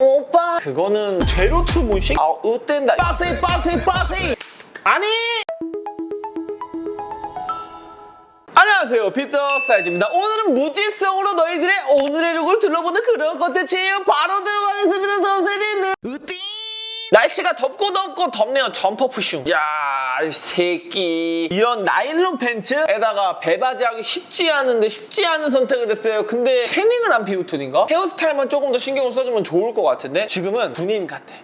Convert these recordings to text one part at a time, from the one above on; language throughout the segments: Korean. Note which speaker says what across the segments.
Speaker 1: 오빠. 그거는 제로 투 문식 아 으뗀다. 빠세 빠세 빠세 아니! 안녕하세요. 피터 사이즈입니다. 오늘은 무지성으로 너희들의 오늘의 룩을 둘러보는 그런 컨텐츠예요. 바로 들어가겠습니다 선생님들 으띠 날씨가 덥고 덥고 덥네요. 점퍼 푸슝. 야이 새끼. 이런 나일론 팬츠에다가 배바지 하기 쉽지 않은데 쉽지 않은 선택을 했어요. 근데 태닝은 안 피부톤인가? 헤어스타일만 조금 더 신경을 써주면 좋을 것 같은데? 지금은 군인 같아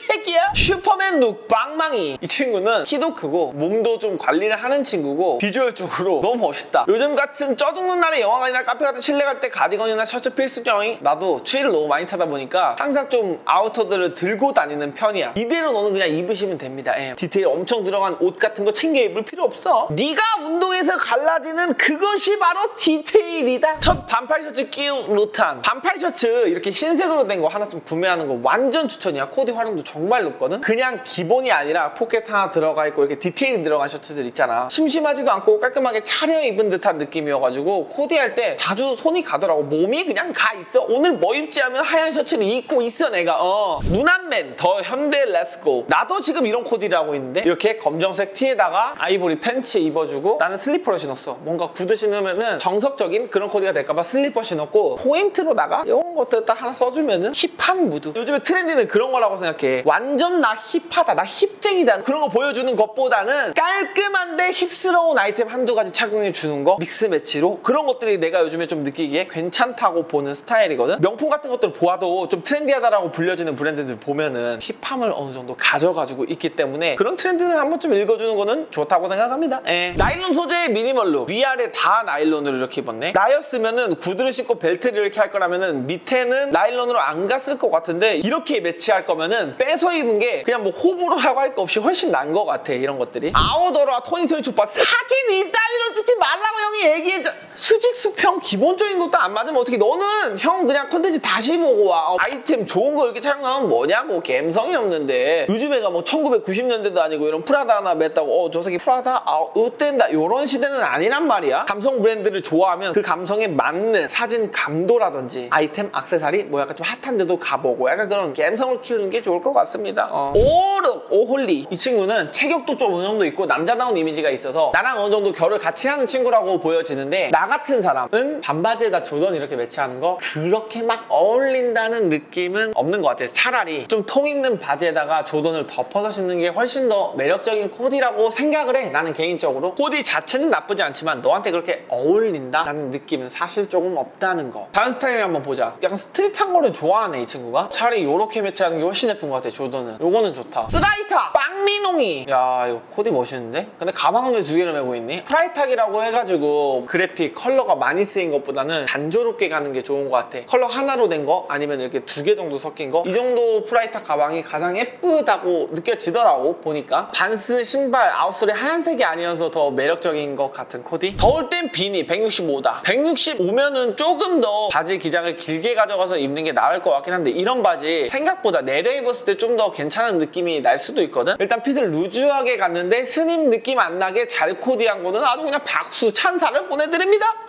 Speaker 1: 새끼야? 슈퍼맨 룩 빵망이. 이 친구는 키도 크고 몸도 좀 관리를 하는 친구고 비주얼적으로 너무 멋있다. 요즘 같은 쪄죽는 날에 영화관이나 카페 같은 실내 갈 때 가디건이나 셔츠 필수병이 나도 추위를 너무 많이 타다 보니까 항상 좀 아우터들을 들고 다니는 편이야. 이대로 너는 그냥 입으시면 됩니다. 예. 디테일 엄청 들어간 옷 같은 거 챙겨 입을 필요 없어. 네가 운동에서 갈라지는 그것이 바로 디테일이다. 첫 반팔 셔츠 끼운 루탄. 반팔 셔츠 이렇게 흰색으로 된 거 하나 좀 구매하는 거 완전 추천이야. 코디 활용도 정말 높거든? 그냥 기본이 아니라 포켓 하나 들어가 있고 이렇게 디테일이 들어간 셔츠들 있잖아. 심심하지도 않고 깔끔하게 차려 입은 듯한 느낌이어가지고 코디할 때 자주 손이 가더라고. 몸이 그냥 가 있어. 오늘 뭐 입지 하면 하얀 셔츠를 입고 있어 내가. 어. 무난맨 더 현대 렛츠고 나도 지금 이런 코디를 하고 있는데 이렇게 검정색 티에다가 아이보리 팬츠 입어주고 나는 슬리퍼를 신었어. 뭔가 구두 신으면은 정석적인 그런 코디가 될까봐 슬리퍼 신었고 포인트로다가 이런 것들 딱 하나 써주면은 힙한 무드. 요즘에 트렌디는 그런 거라고 생각해 완전 나 힙하다 나 힙쟁이다 그런 거 보여주는 것보다는 깔끔한데 힙스러운 아이템 한두 가지 착용해 주는 거 믹스 매치로 그런 것들이 내가 요즘에 좀 느끼기에 괜찮다고 보는 스타일이거든. 명품 같은 것들 보아도 좀 트렌디하다라고 불려지는 브랜드들 보면은 힙함을 어느 정도 가져가지고 있기 때문에 그런 트렌드를 한 번쯤 읽어주는 거는 좋다고 생각합니다. 예. 나일론 소재의 미니멀로 위아래 다 나일론으로 이렇게 입었네. 나였으면은 구두를 신고 벨트를 이렇게 할 거라면은 밑에는 나일론으로 안 갔을 것 같은데 이렇게 매치할 거면은 빼서 입은 게 그냥 뭐 호불호 하고 할 거 없이 훨씬 나은 것 같아 이런 것들이. 아우더라 토니토니 초파 사진 이따위로 찍지 말라고 형이 얘기했죠. 수직 수평 기본적인 것도 안 맞으면 어떻게 너는 형 그냥 컨텐츠 다시 보고 와. 어, 아이템 좋은 거 이렇게 착용하면 뭐냐고. 감성이 없는데. 요즘 애가 뭐 1990년대도 아니고 이런 프라다 하나 맸다고. 어 저 새끼 프라다? 아 으뗀다. 이런 시대는 아니란 말이야. 감성 브랜드를 좋아하면 그 감성에 맞는 사진 감도라든지 아이템 액세서리? 뭐 약간 좀 핫한데도 가보고. 약간 그런 감성을 키우는 게 좋을 것 같습니다. 어. 오르 오홀리. 이 친구는 체격도 좀 어느 정도 있고 남자다운 이미지가 있어서 나랑 어느 정도 결을 같이 하는 친구라고 보여지는데 나 같은 사람은 반바지에다 조던 이렇게 매치하는 거 그렇게 막 어울린다는 느낌은 없는 것 같아요. 차라리 좀 통 있는 바지에다가 조던을 덮어서 신는 게 훨씬 더 매력적인 코디라고 생각을 해 나는 개인적으로. 코디 자체는 나쁘지 않지만 너한테 그렇게 어울린다라는 느낌은 사실 조금 없다는 거. 다른 스타일 한번 보자. 약간 스트릿한 거를 좋아하네 이 친구가. 차라리 이렇게 매치하는 게 훨씬 예쁜 것 같아 조던은. 요거는 좋다. 스라이타 빵미농이! 야 이거 코디 멋있는데? 근데 가방을 왜두 개를 메고 있니? 프라이탁이라고 해가지고 그래픽 컬러가 많이 쓰인 것보다는 단조롭게 가는 게 좋은 것 같아. 컬러 하나로 된 거? 아니면 이렇게 두 개 정도 섞인 거? 이 정도 프라이탁 가방이 가장 예쁘다고 느껴지더라고 보니까. 반스 신발 아웃솔이 하얀색이 아니어서 더 매력적인 것 같은 코디? 더울 땐 비니 165다. 165면은 조금 더 바지 기장을 길게 가져가서 입는 게 나을 것 같긴 한데 이런 바지 생각보다 내려 입었을 때 좀 더 괜찮은 느낌이 날 수도 있거든. 일단 핏을 루즈하게 갔는데 스님 느낌 안 나게 잘 코디한 거는 아주 그냥 박수 찬사를 보내드립니다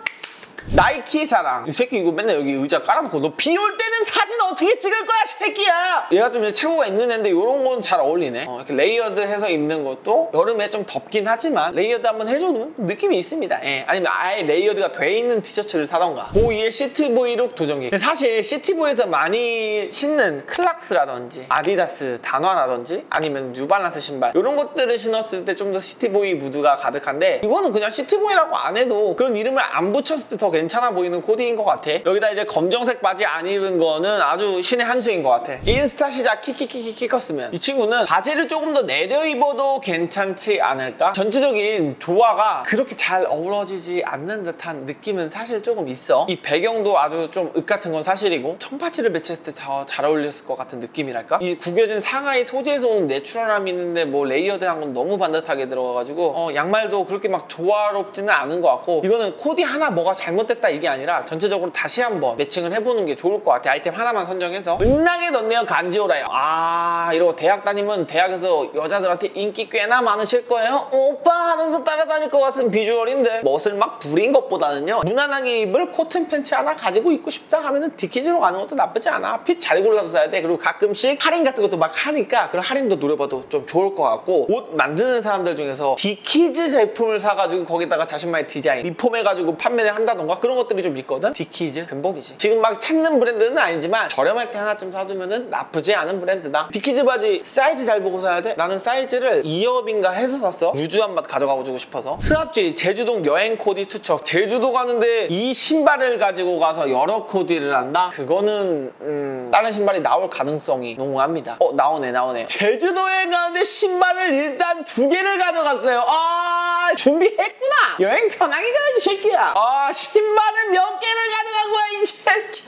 Speaker 1: 나이키 사랑. 이 새끼 이거 맨날 여기 의자 깔아놓고 너 비 올 때는 사진 어떻게 찍을 거야 새끼야? 얘가 좀 이제 체구가 있는 애인데 이런 건 잘 어울리네. 어, 이렇게 레이어드 해서 입는 것도 여름에 좀 덥긴 하지만 레이어드 한번 해줘도 느낌이 있습니다. 예. 아니면 아예 레이어드가 돼 있는 티셔츠를 사던가. 그 위에 시티보이 룩 도전기. 사실 시티보이에서 많이 신는 클락스라든지 아디다스 단화라든지 아니면 뉴발란스 신발 이런 것들을 신었을 때 좀 더 시티보이 무드가 가득한데 이거는 그냥 시티보이라고 안 해도 그런 이름을 안 붙였을 때 더 괜찮아 보이는 코디인 것 같아 여기다 이제 검정색 바지 안 입은 거는 아주 신의 한 수인 것 같아 인스타 시작 키키키키키 컸으면 이 친구는 바지를 조금 더 내려 입어도 괜찮지 않을까? 전체적인 조화가 그렇게 잘 어우러지지 않는 듯한 느낌은 사실 조금 있어 이 배경도 아주 좀 윽 같은 건 사실이고 청바지를 매치했을 때 더 잘 어울렸을 것 같은 느낌이랄까? 이 구겨진 상하이 소재에서 오는 내추럴함이 있는데 뭐 레이어드한 건 너무 반듯하게 들어가가지고 어, 양말도 그렇게 막 조화롭지는 않은 것 같고 이거는 코디 하나 뭐가 잘못 됐다 이게 아니라 전체적으로 다시 한번 매칭을 해보는 게 좋을 것 같아 아이템 하나만 선정해서. 은나게 넣네요 간지오라요. 아 이러고 대학 다니면 대학에서 여자들한테 인기 꽤나 많으실 거예요? 오빠 하면서 따라다닐 것 같은 비주얼인데. 멋을 막 부린 것보다는요 무난하게 입을 코튼 팬츠 하나 가지고 입고 싶다 하면은 디키즈로 가는 것도 나쁘지 않아. 핏 잘 골라서 사야 돼. 그리고 가끔씩 할인 같은 것도 막 하니까 그런 할인도 노려봐도 좀 좋을 것 같고 옷 만드는 사람들 중에서 디키즈 제품을 사가지고 거기다가 자신만의 디자인 리폼해가지고 판매를 한다던가 그런 것들이 좀 있거든? 디키즈? 근본이지. 지금 막 찾는 브랜드는 아니지만 저렴할 때 하나쯤 사두면은 나쁘지 않은 브랜드다. 디키즈 바지 사이즈 잘 보고 사야 돼? 나는 사이즈를 2업인가 해서 샀어. 루즈한 맛 가져가고 주고 싶어서. 스합지 제주동 여행 코디 투척. 제주도 가는데 이 신발을 가지고 가서 여러 코디를 한다? 그거는 음, 다른 신발이 나올 가능성이 농후합니다. 어 나오네 나오네. 제주도 여행 가는데 신발을 일단 두 개를 가져갔어요. 아 준비했구나. 여행 편하게 가야지 새끼야. 아 신발을 몇 개를 가져간 거야 이게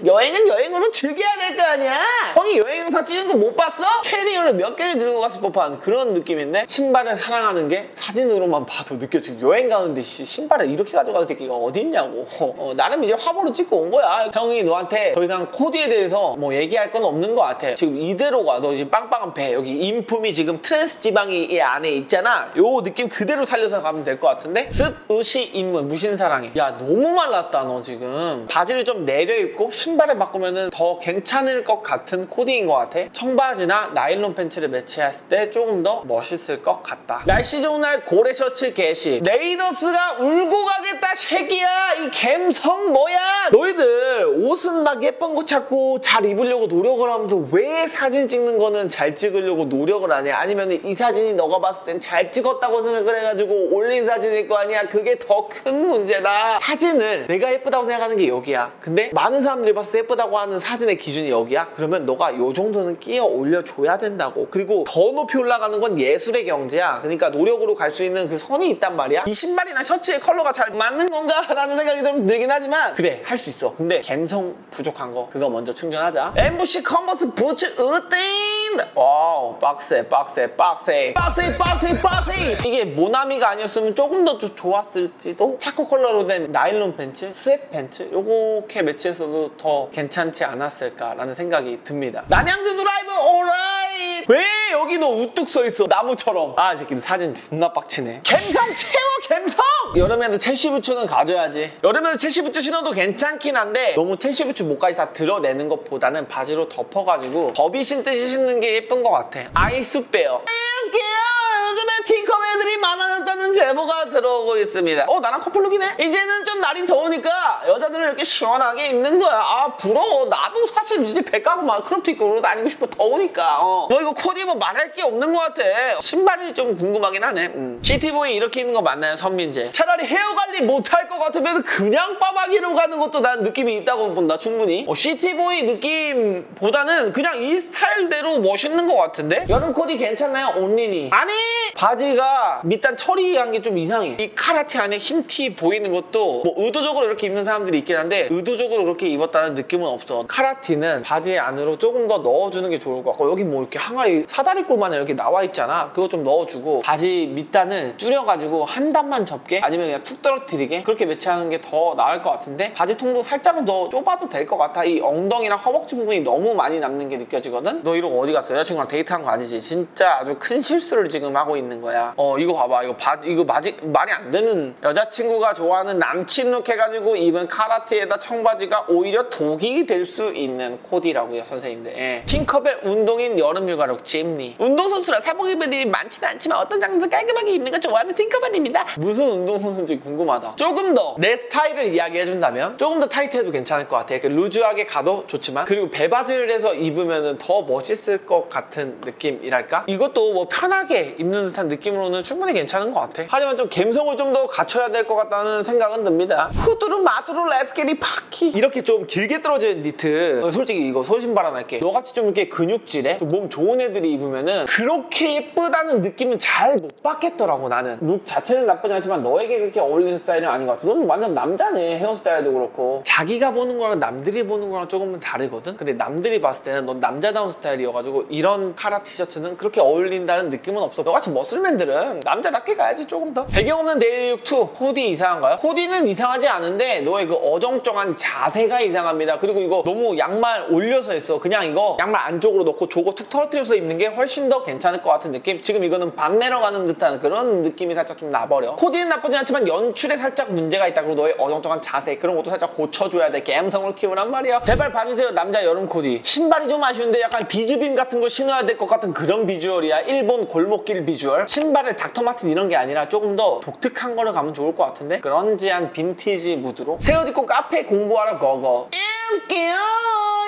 Speaker 1: 여행은 여행으로 즐겨야 될 거 아니야. 형이 여행사 찍은 거 못 봤어? 캐리어를 몇 개를 들고 갔을 법한 그런 느낌인데 신발을 사랑하는 게 사진으로만 봐도 느껴지고 여행 가는데 씨, 신발을 이렇게 가져가는 새끼가 어딨냐고. 어, 나름 이제 화보로 찍고 온 거야. 형이 너한테 더 이상 코디에 대해서 뭐 얘기할 건 없는 것 같아. 지금 이대로 가너 지금 빵빵한 배. 여기 인품이 지금 트랜스 지방이 이 안에 있잖아. 요 느낌 그대로 살려서 가면 될 것 같은데? 습, 의시, 인문, 무신사랑해. 야 너무 말랐다 너 지금. 바지를 좀 내려 입고 신발을 바꾸면은 더 괜찮을 것 같은 코디인 것 같아. 청바지나 나일론 팬츠를 매치했을 때 조금 더 멋있을 것 같다. 날씨 좋은 날 고래 셔츠 개시. 레이더스가 울고 가겠다 새끼야! 이 갬성 뭐야? 너희들 옷은 막 예쁜 거 찾고 잘 입으려고 노력을 하면서 왜 사진 찍는 거는 잘 찍으려고 노력을 하냐? 아니면 이 사진이 너가 봤을 땐 잘 찍었다고 생각을 해가지고 올린 사진일 거 아니야? 그게 더 큰 문제다. 사진을 내가 예쁘다고 생각하는 게 여기야. 근데 많은 사람들이 봤을 때 예쁘다고 하는 사진의 기준이 여기야? 그러면 너가 요 정도는 끼어 올려줘야 된다고. 그리고 더 높이 올라가는 건 예술의 경지야. 그러니까 노력으로 갈 수 있는 그 선이 있단 말이야. 이 신발이나 셔츠의 컬러가 잘 맞는 건가? 라는 생각이 좀 들긴 하지만 그래 할 수 있어. 근데 감성 부족한 거 그거 먼저 충전하자. 엠부시 컨버스 부츠 으띵 와우 빡세 빡세 빡세. 빡세 빡세 빡세. 이게 모나미가 아니었으면 조금 더좀 좋았을지도 차코 컬러로 된 나일론 팬츠 스웨트 팬츠 요렇게 매치했어도 더 괜찮지 않았을까라는 생각이 듭니다. 남양주 드라이브 오라이 왜 여기 너 우뚝 서 있어 나무처럼? 아 이 새끼들 사진 존나 빡치네. 갬성 채워 갬성! 여름에도 첼시 부츠는 가져야지. 여름에도 첼시 부츠 신어도 괜찮긴 한데 너무 첼시 부츠 목까지 다 드러내는 것보다는 바지로 덮어가지고 버비 신듯이 신는 게 예쁜 것 같아. 아이스베어. 아이스베어 요즘에 팅커맨들이 많아졌다는 제보가 들어오고 있습니다. 어 나랑 커플룩이네? 이제는 좀 날이 더우니까 여자들은 이렇게 시원하게 입는 거야. 아 부러워. 나도 사실 이제 배 까고 막 크롭트 입고 그러고 다니고 싶어. 더우니까. 어. 너 이거 코디 뭐 말할 게 없는 것 같아. 신발이 좀 궁금하긴 하네. 음. 시티보이 이렇게 입는 거 맞나요 선민재? 차라리 헤어 관리 못할 것 같으면 그냥 빠박이로 가는 것도 난 느낌이 있다고 본다. 충분히. 어, 시티보이 느낌보다는 그냥 이 스타일대로 멋있는 것 같은데? 여름 코디 괜찮나요 온리니? 아니 바지가 밑단 처리한 게 좀 이상해. 이 카라티 안에 흰 티 보이는 것도 뭐 의도적으로 이렇게 입는 사람들이 있긴 한데 의도적으로 그렇게 입었다는 느낌은 없어. 카라티는 바지 안으로 조금 더 넣어주는 게 좋을 것 같고 여기 뭐 이렇게 항아리 사다리꼴만 이렇게 나와 있잖아. 그거 좀 넣어주고 바지 밑단을 줄여가지고 한 단만 접게 아니면 그냥 툭 떨어뜨리게 그렇게 매치하는 게 더 나을 것 같은데 바지 통도 살짝은 더 좁아도 될 것 같아. 이 엉덩이랑 허벅지 부분이 너무 많이 남는 게 느껴지거든. 너 이러고 어디 갔어? 여자친구랑 데이트한 거 아니지? 진짜 아주 큰 실수를 지금 하고 있는 거야. 어 이거 봐봐. 이거 바 이거 바지 말이 안 되는 여자친구가 좋아하는 남친 룩 해가지고 입은 카라티에다 청바지가 오히려 독이 될 수 있는 코디라고요 선생님들. 예. 팅커벨 운동인 여름 휴가룩 찜니. 운동선수라 사복 입을 일이 많지는 않지만 어떤 장소에서 깔끔하게 입는 걸 좋아하는 팅커벨입니다. 무슨 운동선수인지 궁금하다. 조금 더 내 스타일을 이야기해준다면 조금 더 타이트해도 괜찮을 것 같아. 이렇게 루즈하게 가도 좋지만 그리고 배바지를 해서 입으면 더 멋있을 것 같은 느낌이랄까? 이것도 뭐 편하게 입는 듯한 느낌으로는 충분히 괜찮은 것 같아. 하지만 좀 감성을 좀 더 갖춰야 될 것 같다는 생각은 듭니다. 후두루 마두루 레스케리 파키 이렇게 좀 길게 떨어지는 니트. 어, 솔직히 이거 소신발 하나 할게. 너같이 좀 이렇게 근육질에 좀몸 좋은 애들이 입으면은 그렇게 예쁘다는 느낌은 잘 못 받겠더라고 나는. 룩 자체는 나쁘지 않지만 너에게 그렇게 어울리는 스타일은 아닌 것 같아. 너는 완전 남자네. 헤어스타일도 그렇고. 자기가 보는 거랑 남들이 보는 거랑 조금은 다르거든? 근데 남들이 봤을 때는 넌 남자다운 스타일이어가지고 이런 카라 티셔츠는 그렇게 어울린다는 느낌은 없어. 너같이 머슬맨들은 남자답게 가야지 조금 더. 배경 없는 데일육 2 코디 이상한가요? 코디는 이상하지 않은데 너의 그 어정쩡한 자세가 이상합니다. 그리고 이거 너무 양말 올려서 했어. 그냥 이거 양말 안쪽으로 넣고 조거 툭 털어뜨려서 입는 게 훨씬 더 괜찮을 것 같은 느낌? 지금 이거는 밤매러 가는 듯한 그런 느낌이 살짝 좀 나버려. 코디는 나쁘지 않지만 연출에 살짝 문제가 있다. 그리고 너의 어정쩡한 자세 그런 것도 살짝 고쳐줘야 돼. 감성을 키우란 말이야. 제발 봐주세요 남자 여름 코디. 신발이 좀 아쉬운데 약간 비즈빔 같은 거 신어야 될 것 같은 그런 비주얼이야. 일본 골목길 비주얼 신발을 닥터마틴 이런 게 아니라 조금 더 독특한 거를 가면 좋을 것 같은데? 그런지한 빈티지 무드로? 새 옷 입고 카페 공부하러 거거. 인스키요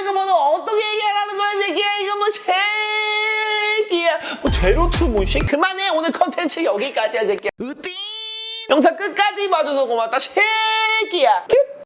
Speaker 1: 이거 뭐너 어떻게 얘기하라는 거야 새끼야? 이거 뭐 새끼야? 뭐 제로투 뭐씨? 그만해. 오늘 컨텐츠 여기까지야 새끼야. 으띠. 영상 끝까지 봐줘서 고맙다 새끼야. 큐